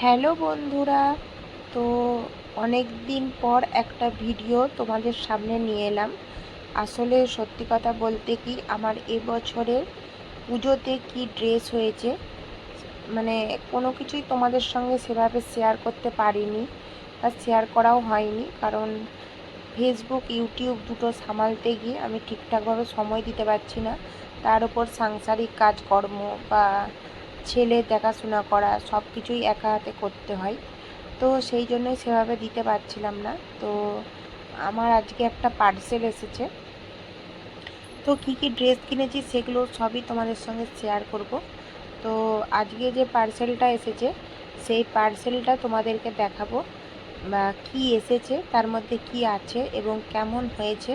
Hello বন্ধুরা, তো অনেক দিন পর একটা ভিডিও তোমাদের সামনে নিয়ে এলাম। আসলে সত্যি কথা বলতে কি, আমার এবছরের পুজোতে কি ড্রেস হয়েছে মানে কোনো কিছুই তোমাদের সঙ্গে সেভাবে শেয়ার করতে পারিনি বা শেয়ার করাও হয়নি। কারণ ফেসবুক, ইউটিউব দুটো সামালতে গিয়ে আমি ঠিকঠাকভাবে সময় দিতে পারছি না। তার উপর সাংসারিক কাজকর্ম বা ছেলে দেখাশোনা করা সব কিছুই একা হাতে করতে হয়। তো সেই জন্যই সেভাবে দিতে পারছিলাম না। তো আমার আজকে একটা পার্সেল এসেছে। তো কী কী ড্রেস কিনেছি সেগুলো সবই তোমাদের সঙ্গে শেয়ার করব। তো আজকে যে পার্সেলটা এসেছে, সেই পার্সেলটা তোমাদেরকে দেখাবো। বা কী এসেছে, তার মধ্যে কি আছে এবং কেমন হয়েছে,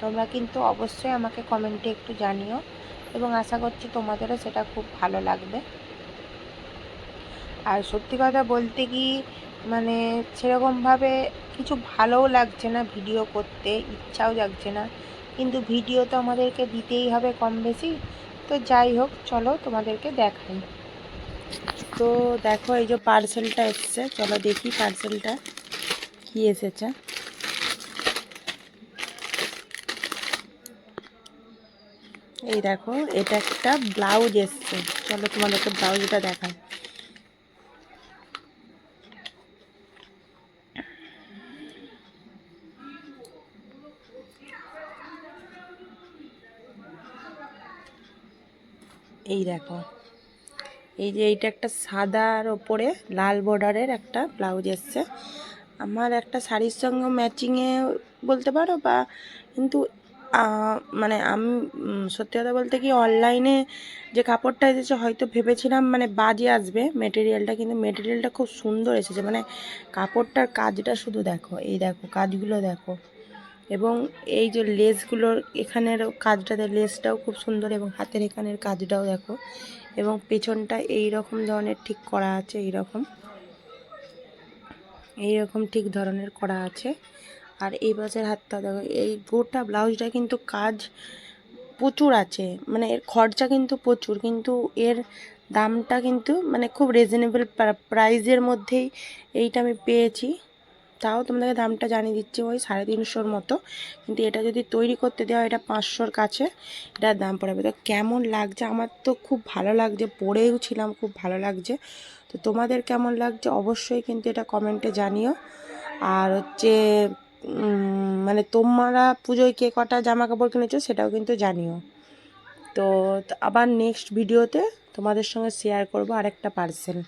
তোমরা কিন্তু অবশ্যই আমাকে কমেন্টে একটু জানিও। এবং আশা করছি তোমাদেরও সেটা খুব ভালো লাগবে। আর সত্যি কথা বলতে কি মানে সেরকমভাবে কিছু ভালোও লাগছে না ভিডিও করতে, ইচ্ছাও যাচ্ছে না। কিন্তু ভিডিও তো আমাদেরকে দিতেই হবে কম বেশি। তো যাই হোক, চলো তোমাদেরকে দেখাই। তো দেখো এই যে পার্সেলটা এসছে, চলো দেখি পার্সেলটা কি এসেছে। এই দেখো, এটা একটা ব্লাউজ এসছে। চলো তোমাদেরকে ব্লাউজটা দেখাই। এই দেখো। এই যে এইটা একটা সাদার ওপরে লাল বর্ডারের একটা ব্লাউজ এসছে। আমার একটা শাড়ির সঙ্গে ম্যাচিংয়ে বলতে পারো বা কিন্তু মানে আমি সত্যি কথা বলতে কি অনলাইনে যে কাপড়টা এসেছে হয়তো ভেবেছিলাম মানে বাজে আসবে। মেটেরিয়ালটা কিন্তু মেটেরিয়ালটা খুব সুন্দর এসেছে। মানে কাপড়টার কাজটা শুধু দেখো। এই দেখো, কাজগুলো দেখো। এবং এই যে লেসগুলোর এখানের কাজটাতে লেসটাও খুব সুন্দর এবং হাতের এখানের কাজটাও দেখো এবং পেছনটা এই রকম ধরনের ঠিক করা আছে এই রকম এই রকম ঠিক ধরনের করা আছে। আর এই পাশের হাতটা দেখো, এই গোটা ব্লাউজটা কিন্তু কাজ প্রচুর আছে মানে এর খরচা কিন্তু প্রচুর, কিন্তু এর দামটা কিন্তু মানে খুব রিজনেবল প্রাইজের মধ্যেই এইটা আমি পেয়েছি। তাও তোমাদেরকে দামটা জানিয়ে দিচ্ছি ওই সাড়ে তিনশোর মতো। কিন্তু এটা যদি তৈরি করতে দেওয়া এটা পাঁচশোর কাছে, এটার দাম পড়াবে। তো কেমন লাগছে? আমার তো খুব ভালো লাগছে। পড়েও ছিলাম, খুব ভালো লাগছে। তো তোমাদের কেমন লাগছে? অবশ্যই কিন্তু এটা কমেন্টে জানিও। আর হচ্ছে মানে তোমরা পুজোয় কে কটা জামা কাপড় কিনেছো সেটাও কিন্তু জানিও। তো আবার নেক্সট ভিডিওতে তোমাদের সঙ্গে শেয়ার করব আরেকটা পার্সেল